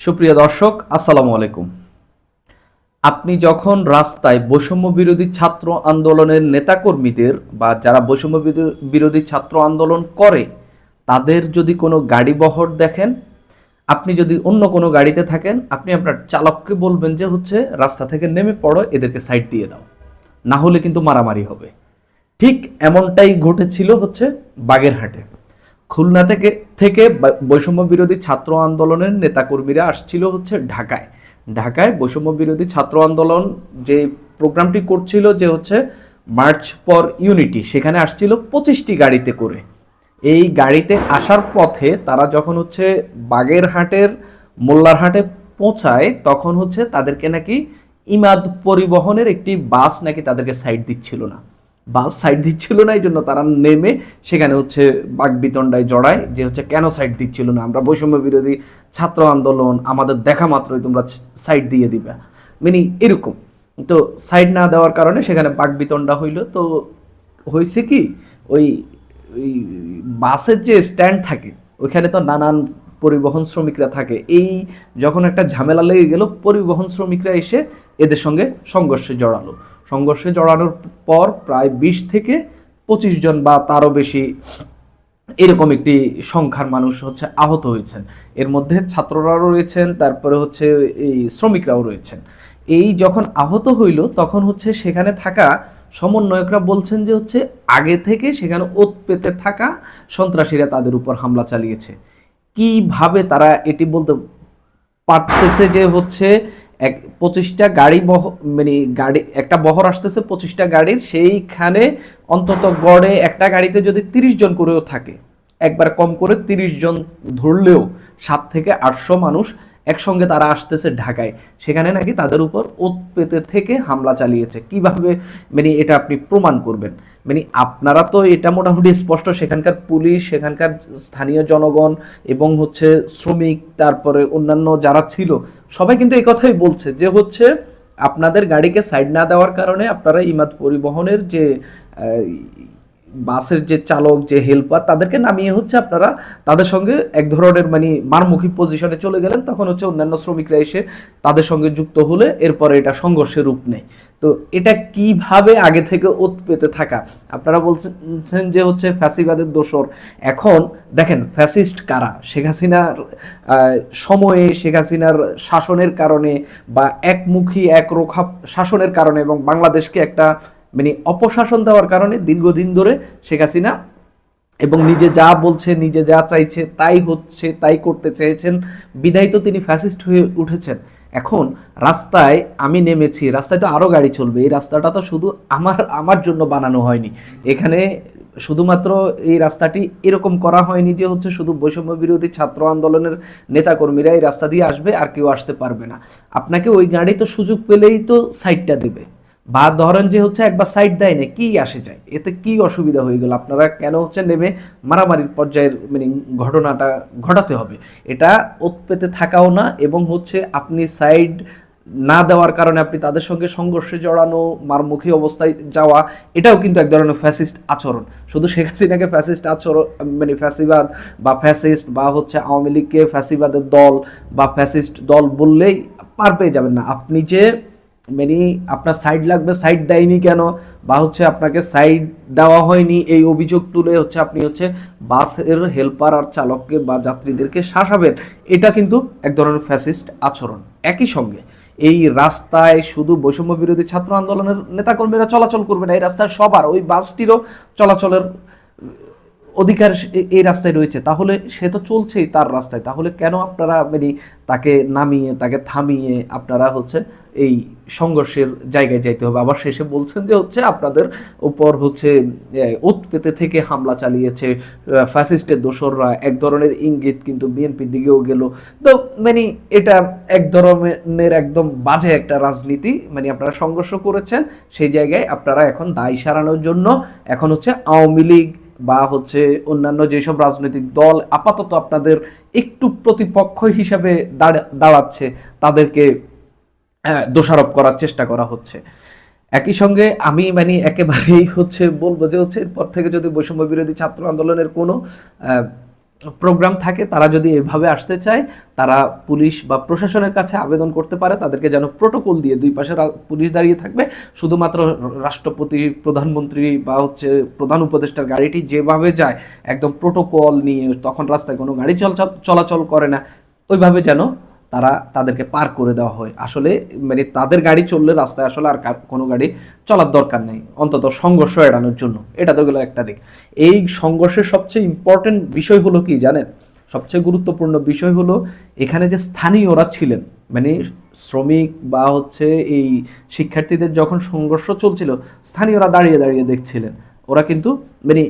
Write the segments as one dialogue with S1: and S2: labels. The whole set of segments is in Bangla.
S1: সুপ্রিয় দর্শক, আসসালামু আলাইকুম। আপনি যখন রাস্তায় বৈষম্য বিরোধী ছাত্র আন্দোলনের নেতাকর্মীদের বা যারা বৈষম্য বিরো- বিরোধী ছাত্র আন্দোলন করে, তাদের যদি কোনো গাড়ি বহর দেখেন, আপনি যদি অন্য কোনো গাড়িতে থাকেন, আপনি আপনার চালককে বলবেন যে হচ্ছে, রাস্তা থেকে নেমে পড়ো, এদেরকে সাইড দিয়ে দাও। না হলে কিন্তু মারামারি হবে। ঠিক এমনটাই ঘটেছিল হচ্ছে বাগেরহাটে। খুলনা থেকে থেকে বৈষম্য বিরোধী ছাত্র আন্দোলনের নেতাকর্মীরা আসছিল হচ্ছে ঢাকায়। ঢাকায় বৈষম্য বিরোধী ছাত্র আন্দোলন যে প্রোগ্রামটি করছিল যে হচ্ছে মার্চ ফর ইউনিটি, সেখানে আসছিল পঁচিশটি গাড়িতে করে। এই গাড়িতে আসার পথে তারা যখন হচ্ছে বাগেরহাটের, মোল্লারহাটে পৌঁছায়, তখন হচ্ছে তাদেরকে নাকি ইমাদ পরিবহনের একটি বাস নাকি তাদেরকে সাইড দিচ্ছিল না। বাস সাইড দিচ্ছিল না এই জন্য তারা নেমে সেখানে হচ্ছে বাগবিতণ্ডায় জড়ায়, যে হচ্ছে কেন সাইড দিচ্ছিল না। আমরা বৈষম্য বিরোধী ছাত্র আন্দোলন আমাদের দেখা মাত্রই তোমরা সাইড দিয়ে দিবে। মানে এরকম। তো সাইড না দেওয়ার কারণে সেখানে বাগবিতণ্ডা হইল। তো হয়েছে কি, ওই ওই বাসের যে স্ট্যান্ড থাকে, ওইখানে তো নানান পরিবহন শ্রমিকরা থাকে। এই যখন একটা ঝামেলা লেগে গেল, পরিবহন শ্রমিকরা এসে এদের সঙ্গে সংঘর্ষে জড়ালো। সংঘর্ষে জড়ানোর পর প্রায় বিশ থেকে পঁচিশ জন বা তারও বেশি এরকম একটি সংখ্যার মানুষ হচ্ছে আহত হয়েছেন। এর মধ্যে ছাত্ররাও রয়েছেন, তারপরে হচ্ছে এই শ্রমিকরাও রয়েছেন। এই যখন আহত হইল, তখন হচ্ছে সেখানে থাকা সমন্বয়করা বলছেন যে হচ্ছে আগে থেকে সেখানে ওত পেতে থাকা সন্ত্রাসীরা তাদের উপর হামলা চালিয়েছে। কীভাবে তারা এটি বলতে পারতেছে যে হচ্ছে এক পঁচিশটা গাড়ি বহ মানে গাড়ি, একটা বহর আসতেছে, পঁচিশটা গাড়ির, সেইখানে অন্তত গড়ে একটা গাড়িতে যদি তিরিশ জন করেও থাকে, একবার কম করে তিরিশ জন ধরলেও সাত থেকে আটশো মানুষ একসঙ্গে তারা আসতেছে ঢাকায়। সেখানে নাকি তাদের উপর ওত পেতে থেকে হামলা চালিয়েছে। কীভাবে? মানে এটা আপনি প্রমাণ করবেন। মানে আপনারা তো এটা মোটামুটি স্পষ্ট, সেখানকার পুলিশ, সেখানকার স্থানীয় জনগণ এবং হচ্ছে শ্রমিক, তারপরে অন্যান্য যারা ছিল, সবাই কিন্তু এই কথাই বলছে যে হচ্ছে আপনাদের গাড়িকে সাইড না দেওয়ার কারণে আপনারা ইমাদ পরিবহনের যে বাসের যে চালক, যে হেল্পার তাদেরকে নামিয়ে হচ্ছে আপনারা তাদের সঙ্গে এক ধরনের মানে মারমুখী পজিশনে চলে গেলেন। তখন হচ্ছে অন্যান্য শ্রমিকরা এসে তাদের সঙ্গে যুক্ত হলে এরপরে এটা সংঘর্ষের রূপ নেয়। তো এটা কীভাবে আগে থেকে ওত পেতে থাকা? আপনারা বলছেন যে হচ্ছে ফ্যাসিবাদের দোষর। এখন দেখেন, ফ্যাসিস্ট কারা? শেখ হাসিনার সময়ে শেখ হাসিনার শাসনের কারণে বা একমুখী, একরোখা শাসনের কারণে এবং বাংলাদেশকে একটা মানে অপশাসন দেওয়ার কারণে দীর্ঘদিন ধরে শেখ হাসিনা এবং নিজে যা বলছে, নিজে যা চাইছে, তাই হচ্ছে, তাই করতে চেয়েছেন, বিধায় তো তিনি ফ্যাসিস্ট হয়ে উঠেছেন। এখন রাস্তায় আমি নেমেছি, রাস্তায় তো আরও গাড়ি চলবে, এই রাস্তাটা তো শুধু আমার আমার জন্য বানানো হয়নি। এখানে শুধুমাত্র এই রাস্তাটি এরকম করা হয়নি যে হচ্ছে শুধু বৈষম্য বিরোধী ছাত্র আন্দোলনের নেতাকর্মীরা এই রাস্তা দিয়ে আসবে আর কেউ আসতে পারবে না। আপনাকে ওই গাড়ি তো সুযোগ পেলেই তো সাইডটা দেবে। বা ধরেন যে হচ্ছে একবার সাইড দেয় না কি আসে যায়? এতে কি অসুবিধা হয়ে গেল? আপনারা কেন হচ্ছে নেমে মারামারির পর্যায়ের মানে ঘটনাটা ঘটাতে হবে? এটা পেতে থাকাও না এবং হচ্ছে আপনি সাইড না দেওয়ার কারণে আপনি তাদের সঙ্গে সংঘর্ষে জড়ানো, মারমুখী অবস্থায় যাওয়া, এটাও কিন্তু এক ধরনের ফ্যাসিস্ট আচরণ। শুধু শেখ হাসিনাকে ফ্যাসিস্ট আচরণ মানে ফ্যাসিবাদ বা ফ্যাসিস্ট বা হচ্ছে আওয়ামী লীগকে ফ্যাসিবাদের দল বা ফ্যাসিস্ট দল বললেই পার পেয়ে যাবেন না। আপনি যে মানে আপনার সাইড লাগবে সাইড দেয়নি কেন? বা হচ্ছে আপনাকে সাইড দেওয়া হয়নি, এই অভিযোগ তুলে হচ্ছে আপনি হচ্ছে বাসের হেল্পার আর চালককে বা যাত্রীদেরকে শাসাবেন। এটা কিন্তু এক ধরনের ফ্যাসিস্ট আচরণ। একই সঙ্গে এই রাস্তায় শুধু বৈষম্য বিরোধী ছাত্র আন্দোলনের নেতাকর্মীরা চলাচল করবে না, এই রাস্তায় সবার, ওই বাসটিরও চলাচলের অধিকার এই রাস্তায় রয়েছে, তাহলে সে তো চলছেই তার রাস্তায়। তাহলে কেন আপনারা মানে তাকে নামিয়ে, তাকে থামিয়ে আপনারা হচ্ছে এই সংঘর্ষের জায়গায় যাইতে হবে? আবার শেষে বলছেন যে হচ্ছে আপনাদের উপর হচ্ছে ওত পেতে থেকে হামলা চালিয়েছে ফ্যাসিস্টের দোসররা। এক ধরনের ইঙ্গিত কিন্তু বিএনপির দিকেও গেল। তো মানে এটা এক ধরনের একদম বাজে একটা রাজনীতি। মানে আপনারা সংঘর্ষ করেছেন, সেই জায়গায় আপনারা এখন দায় সারানোর জন্য এখন হচ্ছে আওয়ামী লীগ বা হচ্ছে অন্যান্য যেসব রাজনৈতিক দল আপাতত আপনাদের একটু প্রতিপক্ষ হিসাবে দাঁড়া- দাঁড়াচ্ছে, তাদেরকে দোষারোপ করার চেষ্টা করা হচ্ছে। একই সঙ্গে আমি মানে একেবারেই হচ্ছে বলব যে হচ্ছে এরপর থেকে যদি বৈষম্য বিরোধী ছাত্র আন্দোলনের কোনো প্রোগ্রাম থাকে, তারা যদি এভাবে আসতে চায়, তারা পুলিশ বা প্রশাসনের কাছে আবেদন করতে পারে। তাদেরকে যেন প্রোটোকল দিয়ে দুই পাশে পুলিশ দাঁড়িয়ে থাকবে। শুধুমাত্র রাষ্ট্রপতি, প্রধানমন্ত্রী বা হচ্ছে প্রধান উপদেষ্টার গাড়িটি যেভাবে যায়, একদম প্রোটোকল নিয়ে তখন রাস্তায় কোনো গাড়ি চলাচল করে না। ওইভাবে যেন তারা তাদেরকে পার করে দেওয়া হয়। আসলে মানে তাদের গাড়ি চললে রাস্তায় আসলে আর কোনো গাড়ি চলার দরকার নেই, অন্তত সংঘর্ষ এড়ানোর জন্য। এটা তো গেলো একটা দিক। এই সংঘর্ষের সবচেয়ে ইম্পর্টেন্ট বিষয় হলো কি জানেন? সবচেয়ে গুরুত্বপূর্ণ বিষয় হলো এখানে যে স্থানীয়রা ছিলেন মানে শ্রমিক বা হচ্ছে এই শিক্ষার্থীদের যখন সংঘর্ষ চলছিল, স্থানীয়রা দাঁড়িয়ে দাঁড়িয়ে দেখছিলেন। ওরা কিন্তু মানে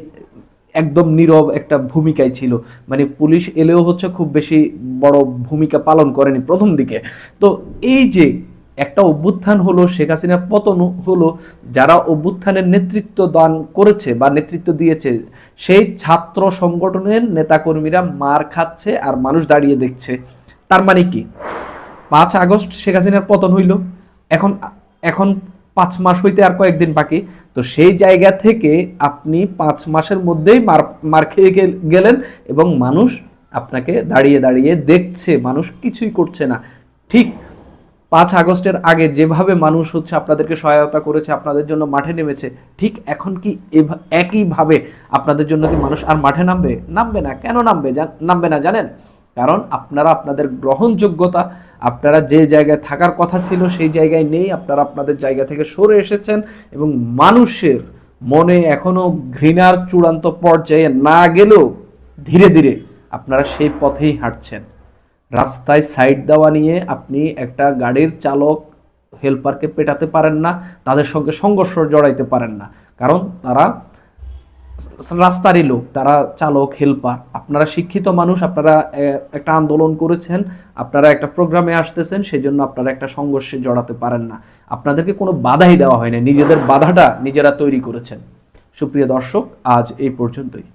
S1: একদম নীরব একটা ভূমিকায় ছিল। মানে পুলিশ এলেও হচ্ছে খুব বেশি বড় ভূমিকা পালন করেনি প্রথম দিকে। তো এই যে একটা অভ্যুত্থান হলো, শেখ হাসিনার পতন হলো, যারা অভ্যুত্থানের নেতৃত্ব দান করেছে বা নেতৃত্ব দিয়েছে, সেই ছাত্র সংগঠনের নেতাকর্মীরা মার খাচ্ছে আর মানুষ দাঁড়িয়ে দেখছে। তার মানে কি? পাঁচ আগস্ট শেখ হাসিনার পতন হইল। এখন এখন পাঁচ মাস হইতে আর কয়েকদিন বাকি। তো সেই জায়গা থেকে আপনি পাঁচ মাসের মধ্যেই মার মার খেয়ে গেলেন এবং মানুষ আপনাকে দাঁড়িয়ে দাঁড়িয়ে দেখছে, মানুষ কিছুই করছে না। ঠিক পাঁচ আগস্টের আগে যেভাবে মানুষ হচ্ছে আপনাদেরকে সহায়তা করেছে, আপনাদের জন্য মাঠে নেমেছে, ঠিক এখন কি একইভাবে আপনাদের জন্য কি মানুষ আর মাঠে নামবে? নামবে না। কেন নামবে? নামবে না, জানেন? কারণ আপনারা আপনাদের গ্রহণযোগ্যতা, আপনারা যে জায়গায় থাকার কথা ছিল সেই জায়গায় নেই, আপনারা আপনাদের জায়গা থেকে সরে এসেছেন এবং মানুষের মনে এখনও ঘৃণার চূড়ান্ত পর্যায়ে না গেলেও ধীরে ধীরে আপনারা সেই পথেই হাঁটছেন। রাস্তায় সাইড দেওয়া নিয়ে আপনি একটা গাড়ির চালক হেল্পারকে পেটাতে পারেন না, তাদের সঙ্গে সংঘর্ষ জড়াইতে পারেন না। কারণ তারা রাস্তারই লোক, তারা চালক হেল্পার আপনারা শিক্ষিত মানুষ, আপনারা একটা আন্দোলন করেছেন, আপনারা একটা প্রোগ্রামে আসতেছেন সেই জন্য আপনারা একটা সংঘর্ষে জড়াতে পারেন না। আপনাদেরকে কোনো বাধাই দেওয়া হয়নি, নিজেদের বাধাটা নিজেরা তৈরি করেছেন। সুপ্রিয় দর্শক, আজ এই পর্যন্তই।